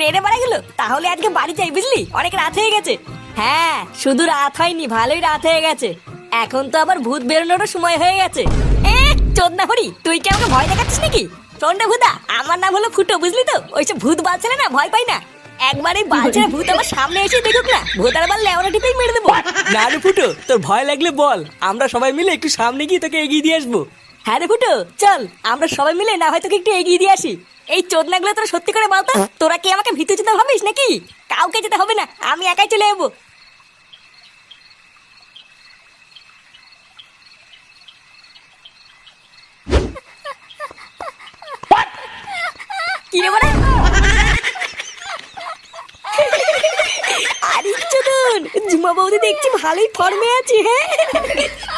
নেড়ে বাড়া গেল? তাহলে আজকে বাড়ি যাই, বুঝলি? অনেক রাত হয়ে গেছে। হ্যাঁ শুধু রাত হয়নি, ভালোই রাত হয়ে গেছে। এখন তো আবার ভূত বেরোনোরও সময় হয়ে গেছে। এ চোদনা হরি তুই কি আমাকে ভয় দেখাচ্ছিস নাকি? শোনটা ভূতা, আমার নাম হলো ফুটো, বুঝলি তো? ওইসব ভূত বালছেলে না, ভয় পাই না। একবার এই বালছেরা ভূত আমার সামনে এসে দেখুক না, ভূতার লেওরা টিপেই মেরে দেবো। না ফুটো, তোর ভয় লাগলে বল। আমরা সবাই মিলে একটু সামনে গিয়ে তোকে এগিয়ে দিয়ে আসব। হ্যাঁ রে ফুটো চল, আমরা সবাই মিলে না হয় তোকে একটু এগিয়ে দিয়ে আসি। এই চোদনাগুলো তোরা সত্যি করে বলতো? তোরা কি আমাকে ভিতরে যেতে ভাবিস নাকি? কাউকে যেতে হবে না, আমি একাই চলে যাব। চোদন, ঝুমা বৌদি দেখছি ভালোই ফর্মে আছে হ্যাঁ?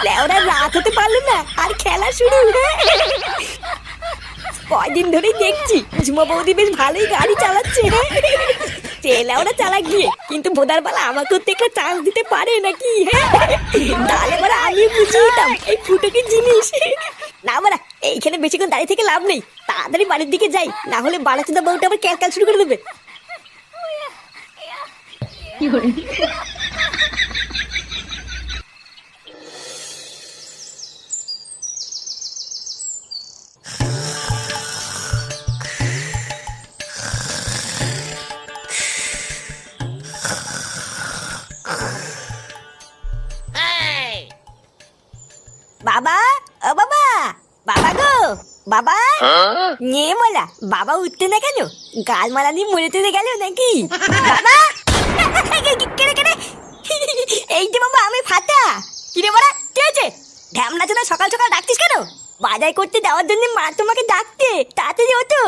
লেওরা রাত হতে পারল না, আর খেলা শুরু। কয়দিন ধরেই দেখছি, ঝুমা বৌদি বেশ ভালোই গাড়ি চালাচ্ছে হ্যাঁ চেলা ওরা চালাক গিয়ে, কিন্তু ভোদার বেলা আমাকেও তো একটা চান্স দিতে পারে নাকি তাহলে এবার আমি বুঝিয়ে দিতাম এই ফুটো কি জিনিস। না বাড়া এইখানে বেশিক্ষণ দাঁড়িয়ে থেকে লাভ নেই, তাড়াতাড়ি বাড়ির দিকে যাই, না হলে বাড়াচোদা বউটা আবার ক্যালকাল শুরু করে দেবে। বাবা বাবা? নিয়ে মোলা বাবা উঠতে না কেন? গাল মালা নিয়ে মরে টরে গেল নাকি? বাবা? কেড়ে কেড়ে। এই যে বাবা আমি ফাটা। কিরে বড়া কে আছে ঢ্যামনা চোদা সকাল সকাল ডাকতিস কেন? বাজার করতে দেওয়ার জন্য মা তোমাকে ডাকতে তাড়াতাড়ি হতো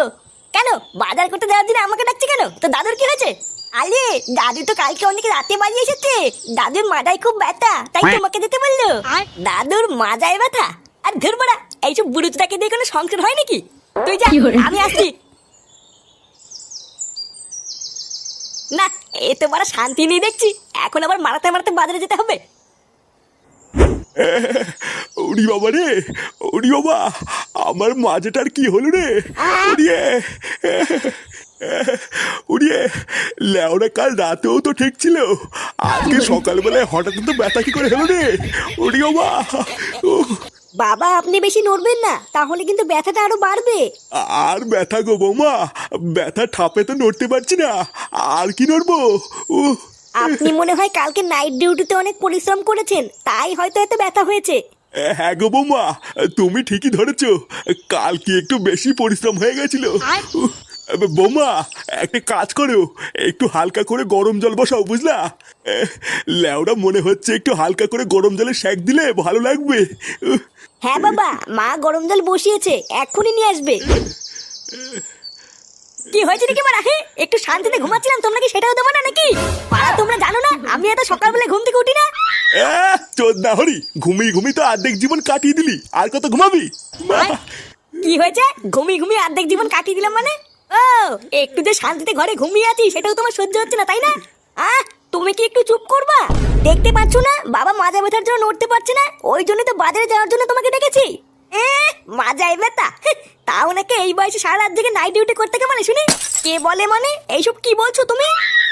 কেন? বাজার করতে দেওয়ার জন্য আমাকে ডাকছে কেন? তো দাদুর কি হয়েছে? আরে দাদু তো কালকে অনেক রাতে বাড়ি এসেছে। দাদুর মাথায় খুব ব্যথা তাই তোমাকে যেতে বলল। দাদুর মাজায় ব্যথা? আর ধর বড়া এইসব বুড়ুচটাকে দিয়ে কোনো সংসার হয় নাকি? তুই যা আমি আসছি। না এ তো বড় শান্তি নেই দেখছি এখন আবার মারাতে মারাতে বাজারে যেতে হবে। ওরি বাবা রে ওরি বাবা আমার মাঝেটার কি হলো রে? উড়িয়ে উড়িয়ে লেওরা কাল রাতেও তো ঠিক ছিল আজকে সকালবেলায় হঠাৎ তো ব্যথা কি করে হলো রে? উড়ি বাবা উহ, বাবা আপনি বেশি নড়বেন না তাহলে কিন্তু ব্যথাটা আরও বাড়বে। আর ব্যথা গো বৌমা ব্যথা ঠাপে তো নড়তে পারছি না আর কি নড়বো? উহ। আপনি মনে হয় কালকে নাইট ডিউটিতে অনেক পরিশ্রম করেছেন তাই হয়তো এত ব্যথা হয়েছে। হ্যাঁ গো বৌমা তুমি ঠিকই ধরেছ কালকে একটু বেশি পরিশ্রম হয়ে গেছিল? বৌমা একটা কাজ করো। একটু হালকা করে গরম জল বসাও বুঝলা? ল্যাওড়া মনে হচ্ছে একটু হালকা করে গরম জলে সেক দিলে ভালো লাগবে। হ্যাঁ বাবা মা গরম জল বসিয়েছে এক্ষুনি নিয়ে আসবে। কি হয়েছে নাকি মারা হে একটু শান্তিতে ঘুমাচ্ছিলাম তোমরা কি সেটাও দেবো না নাকি? পাড়া তোমরা জানো না আমি এত সকালবেলা ঘুম থেকে উঠি না। চোদ্দা হরি ঘুমিয়ে ঘুমিয়ে তো অর্ধেক জীবন কাটিয়ে দিলি আর কত ঘুমাবি? কি হয়েছে? ঘুমিয়ে ঘুমিয়ে অর্ধেক জীবন কাটিয়ে দিলাম মানে? ও একটু যে শান্তিতে ঘরে ঘুমিয়ে আছি সেটাও তোমার সহ্য হচ্ছে না তাই না? আহ তুমি কি একটু চুপ করবা? দেখতে পাচ্ছ না বাবা মাজা ব্যথার জন্য নড়তে পারছে না ওই জন্য তো বাজারে যাওয়ার জন্য তোমাকে ডেকেছি। এ মাজায় ব্যথা। হেহ, তাও নাকি এই বয়সে সারা রাত জেগে নাইট ডিউটি করতে কে মানে শুনি? কে বলে মানে? এইসব কি বলছো তুমি?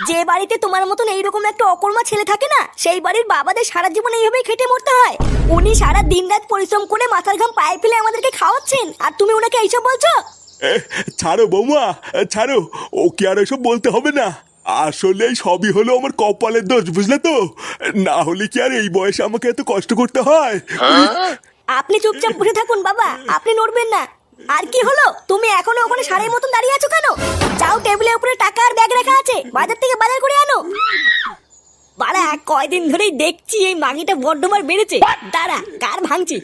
যে বাড়িতে তোমার মতন এইরকম একটা অকর্মা ছেলে থাকে না সেই বাড়ির বাবাদের সারা জীবন এইভাবেই খেটে মরতে হয়। উনি সারা দিন রাত পরিশ্রম করে মাথার ঘাম পায়ে ফেলে আমাদেরকে খাওয়াচ্ছেন আর তুমি ওনাকে এইসব বলছো? ছাড়ো বৌমা ছাড়ো। ওকে আর এসব বলতে হবে না। আসলে সবই হলো আমার কপালের দোষ বুঝলে তো? না হলে কি আর এই বয়সে আমাকে এত কষ্ট করতে হয়? আপনি চুপচাপ বসে থাকুন বাবা আপনি নড়বেন না। আর কি হলো? তুমি এখনও ওখানে সারের মতন দাঁড়িয়ে আছো কেন? যাও টেবিলের উপরে টাকা আর ব্যাগ রাখা আছে বাজার থেকে বাজার করে আনো। বাড়া কয়দিন ধরেই দেখছি এই মাগিটা বড্ডমার বেড়েছে। দাঁড়া কার ভাঙছি?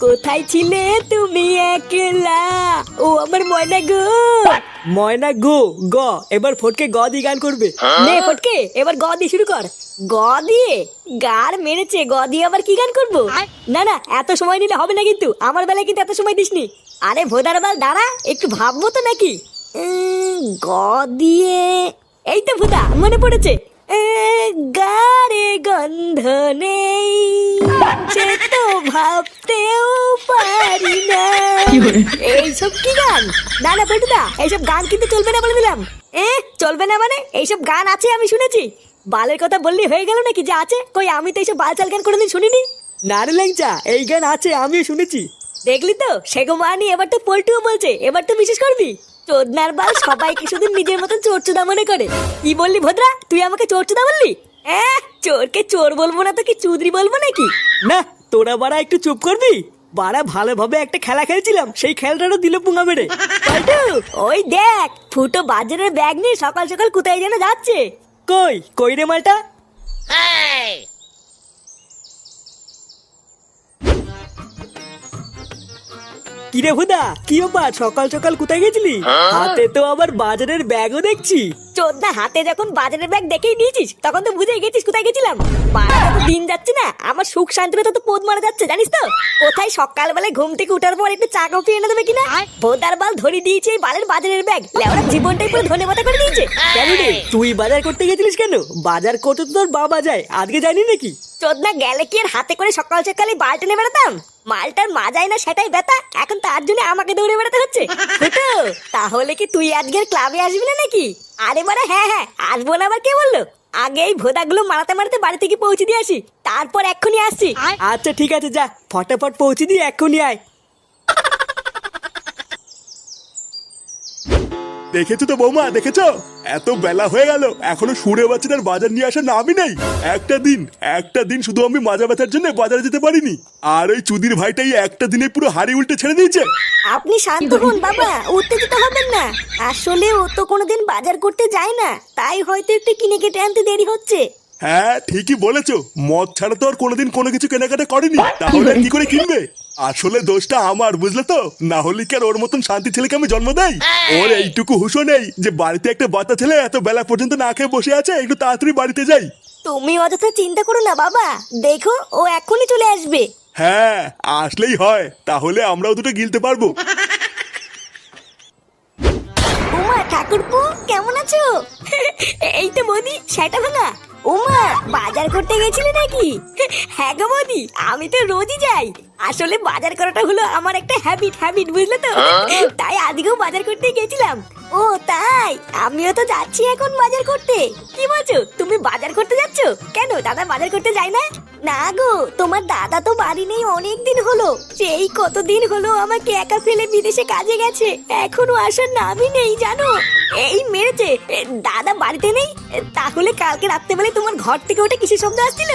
কোথায় ছিলে তুমি একলা? ও আমার ময়না গো। ময়না গো গ। এবার ফটকে গ দিয়ে গান করবে। নে ফটকে এবার গ দিয়ে শুরু কর। গ দিয়ে? গার মেরেছে গ দিয়ে আবার কি গান করব? না না এত সময় নিলে হবে না কিন্তু। আমার বেলায় কিন্তু এত সময় দিসনি। আরে ভোদার বাল দাঁড়া একটু ভাববো তো নাকি। গ দিয়ে? এই তো ভুদা মনে পড়েছে। এ, গারে গন্ধ নেই। সে তো না এইসব কি গান? না না পল্টুদা এইসব গান কিন্তু চলবে না বলে দিলাম। এ চলবে না মানে? এইসব গান আছে আমি শুনেছি। বালের কথা বললি হয়ে গেল নাকি যে আছে? কই আমি তো এইসব বালচাল গান কোনোদিন শুনিনি? না রে ল্যাংচা এই গান আছে আমিও শুনেছি। দেখলি তো? সেগো মানি এবার তো পল্টুও বলছে এবার তো বিশেষ করবি? চোদনার বাল সবাইকে শুধু নিজের মতন চোরচুদা মনে করে? কি বললি ভদ্রা? তুই আমাকে চোরচুদা বললি? চোরকে চোর বলব না তো কি চুদরি বলব নাকি? না তোরা বাড়া একটু চুপ করবি? বাড়া ভালোভাবে একটা খেলা খেলছিলাম সেই খেলাটারও দিল পুঙ্গা মেরে। ওই দেখ ফুটো বাজারের ব্যাগ নিয়ে সকাল সকাল কোথায় যেন যাচ্ছে। কই কই রে মালটা? কিরে হুদা কি ব্যাপার সকাল সকাল কোথায় গেছিলি? হাতে তো আবার বাজারের ব্যাগও দেখছি। চোদ্দা হাতে যখন বাজারের ব্যাগ দেখেই নিয়েছিস তখন তো বুঝে গেছিস কোথায় গেছিলাম। তো দিন যাচ্ছে না আমার সুখ শান্তিতে তো পোদ মারা যাচ্ছে জানিস তো? কোথায় সকালবেলায় ঘুম থেকে উঠার পর একটু চা কফি এনে দেবে কিনা? ভোদার বাল ধরে দিয়েছে এই বালের বাজারের ব্যাগ। লেওড়া জীবনটাই পুরো ধনে মাথা করে দিয়েছে। কেন রে তুই বাজার করতে গেছিলিস কেন? বাজার করতে তো তোর বাবা যায় আজকে জানি নাকি? চোদ্দা গেলে কি আর হাতে করে সকাল সকালে বালটা নিয়ে বেড়াতাম? মালটার মাজাই না সেটাই ব্যথা, এখন তার জন্য আমাকে দৌড়ে বেড়াতে হচ্ছে। তো তাহলে কি তুই আজকের ক্লাবে আসবি না নাকি? আরে বারে হ্যাঁ হ্যাঁ আসব না আবার কে বলল? আগে এই ভোদাগুলো মারাতে মারাতে বাড়ি থেকে পৌঁছে দিয়ে আসি, তারপর এক্ষুনি আসছি। আচ্ছা ঠিক আছে, যা, ফটাফট পৌঁছে দিয়ে এক্ষুনি আয়। দেখেছ তো বৌমা দেখেছ? এত বেলা হয়ে গেল এখনও সুরে বাচ্চাটার বাজার নিয়ে আসার নামই নেই। একটা দিন একটা দিন শুধু আমি মাজা ব্যথার জন্য বাজারে যেতে পারিনি। আর ওই চুদির ভাইটাই একটা দিনে পুরো হাড়ি উল্টে ছেড়ে দিয়েছে। আপনি শান্ত হন বাবা উত্তেজিত হবেন না। আসলে ও তো কোনোদিন বাজার করতে যায় না। তাই হয়তো একটু কিনে কেটে আনতে দেরি হচ্ছে। হ্যাঁ ঠিকই বলেছ। মদ ছাড়া তো আর কোনোদিন কোনো কিছু কেনাকাটা করেনি। তাহলে আর কি করে কিনবে? আসলে দোষটা আমার বুঝলে তো? না হলে কি আর ওর মতন শান্তি ছেলেকে আমি জন্ম দেই? ওর এইটুকু হুশো নেই যে বাড়িতে একটা বাচ্চা ছেলে এত বেলা পর্যন্ত না খেয়ে বসে আছে একটু তাড়াতাড়ি বাড়িতে যাই। তুমি অযথা চিন্তা করো না বাবা। দেখো ও এখনই চলে আসবে। হ্যাঁ আসলেই হয়। তাহলে আমরাও দুটো গিলতে পারব। উমা ঠাকুরপু কেমন আছো? এই তো বৌদি সেটা ভাঙা। উমা বাজার করতে গেছিলে নাকি? হ্যাঁ গো বৌদি আমি তো রোজই যাই। আসলে বাজার করাটা হলো আমার একটা হ্যাবিট হ্যাবিট বুঝলে তো? তাই আজকেও বাজার করতে গেছিলাম। ও তাই আমিও তো যাচ্ছি এখন বাজার করতে। কি বলছো? তুমি বাজার করতে যাচ্ছ? কেন, দাদা বাজার করতে যায় না? না গো, তোমার দাদা তো বাড়ি নেই, অনেক দিন হলো। সেই কতদিন হলো আমাকে একা ফেলে বিদেশে কাজে গেছে। এখনও আসার নামই নেই, জানো? এই মেরেছে। দাদা বাড়িতে নেই? তাহলে কালকে রাত্রেবেলায় তোমার ঘর থেকে ওটা কিসের শব্দ আসছিল?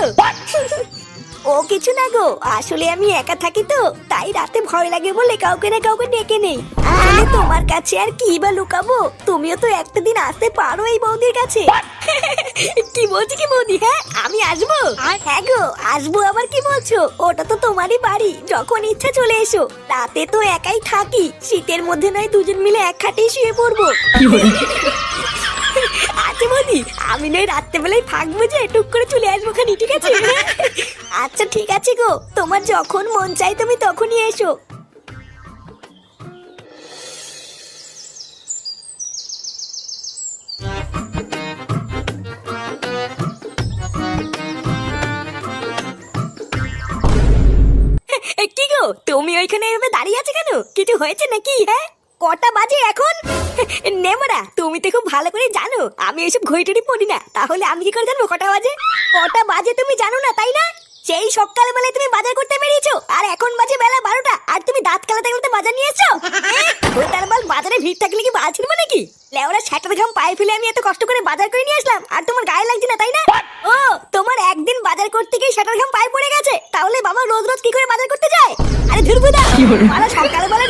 ও কিছু না গো আসলে আমি একা থাকি তো তাই রাতে ভয় লাগে বলে কাউকে না কাউকে ডেকে নেই। আসলে তোমার কাছে আর কি বা লুকাবো? তুমিও তো একটা দিন আসতে পারো এই বৌদির কাছে। কি বলছি কি বৌদি হ্যাঁ আমি আসব? হ্যাঁ গো আসব আবার কি বলছো? ওটা তো তোমারই বাড়ি যখন ইচ্ছা চলে এসো। রাতে তো একাই থাকি শীতের মধ্যে নয় দুজন মিলে এক খাটেই শুয়ে পড়ব। বৌদি আমি নয় রাত্রেবেলায় ফাঁক যে, টুক করে চলে আসব খানি ঠিক আছে? আচ্ছা ঠিক আছে গো। তোমার যখন মন চাই তুমি তখনই এসো। কি গো? তুমি ওইখানে এভাবে দাঁড়িয়ে আছো কেন? কিছু হয়েছে নাকি? হ্যাঁ? কটা বাজে এখন? নেমরা তুমি তো খুব ভালো করে জানো আমি ওইসব ঘড়িটড়ি পড়ি না তাহলে আমি কি করে জানব কটা বাজে? কটা বাজে তুমি জানো না তাই না? সেই সকালবেলায় তুমি বাজার করতে বেরিয়েছো আর এখন বাজে বেলা বারোটা আর তুমি দাঁত কালাতে কালাতে বাজার নিয়ে এসছো? তার বল বাজারে ভিড় থাকলে কি বাজ ছিড়বো নাকি? লেওরা ঘাম পায়ে ফেলে আমি এত কষ্ট করে বাজার করে নিয়ে আসলাম আর তোমার গায়ে লাগছে না তাই না? ও তোমার একদিন বাজার করতে গিয়ে ঘাম পায়ে পড়ে গেছে তাহলে বাবা রোজ রোজ কি করে বাজার করতে যায়? আরে ধুরবুদা সকালবেলা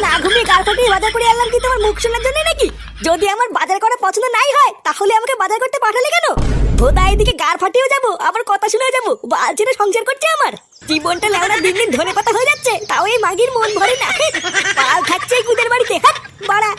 ফাটিয়ে বাজার করে আনলাম কি তোমার মুখ শোনার জন্য নাকি? যদি আমার বাজার করা পছন্দ নাই হয়, তাহলে আমাকে বাজার করতে পাঠালে কেন? ভোদা এদিকে গার ফাটিয়েও যাব, আবার কথা শুনেও যাব বালছিনে সংসার করছে আমার। জীবনটা লেওনা দিন দিন ধরে পাতা হয়ে যাচ্ছে, তাও এই মাগির মন ভরে না। পাল থাকছে এই কুদের বাড়িতে বাড়া।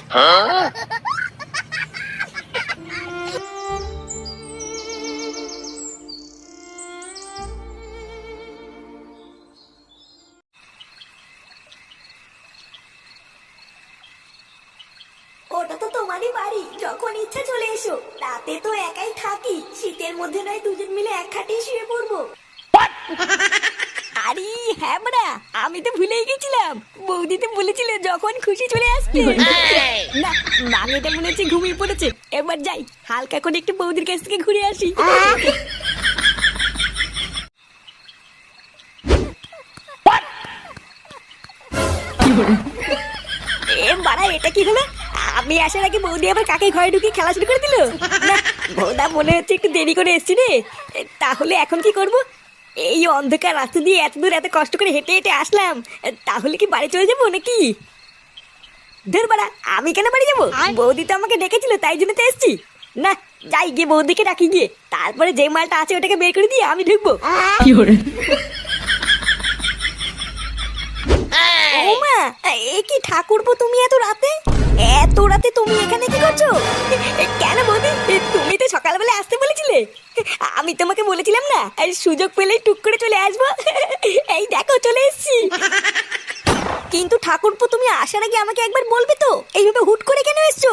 রাতে তো একাই থাকি। শীতের মধ্যে নয় দুজন মিলে এক খাটে শুয়ে পড়ব। আরে হ্যাঁ আমি তো ভুলেই গেছিলাম। বউ বৌদিতে বলেছিল যখন খুশি চলে আসতে। না মামিটা মনে হচ্ছে ঘুমিয়ে পড়েছে। এবার যাই হালকা করে একটু বৌদির কাছ থেকে ঘুরে আসি। এ বাড়া এটা কি হলো? আমি আসার আগে বৌদি আবার কাকে ঘরে ঢুকে খেলা শুরু করে দিল? না বৌদা মনে হচ্ছে একটু দেরি করে এসছি রে। তাহলে এখন কি করব? এই অন্ধকার রাস্তা দিয়ে এত দূর এত কষ্ট করে হেঁটে হেঁটে আসলাম। তাহলে কি বাড়ি চলে যাব নাকি? ধর বাড়া আমি কেন বাড়ি যাব? বৌদি তো আমাকে ডেকেছিল তাই জন্য তো এসছি। না যাই গিয়ে বৌদিকে ডাকি গিয়ে। তারপরে যে মালটা আছে ওটাকে বের করে দিয়ে আমি ঢুকবো। ও মা এ কি ঠাকুরপো তুমি এত রাতে? এত রাতে তুমি এখানে কি করছ? কেন বৌদি, তুমি তো সকালবেলা আসতে বলেছিলে। আমি তোমাকে বলেছিলাম না সুযোগ পেলে টুক করে চলে আসব। এই দেখো, চলে এসেছি। কিন্তু ঠাকুরপো, তুমি আসার আগে আমাকে একবার বলবে তো, এইভাবে হুট করে কেন এসছো?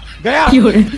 有人！哈！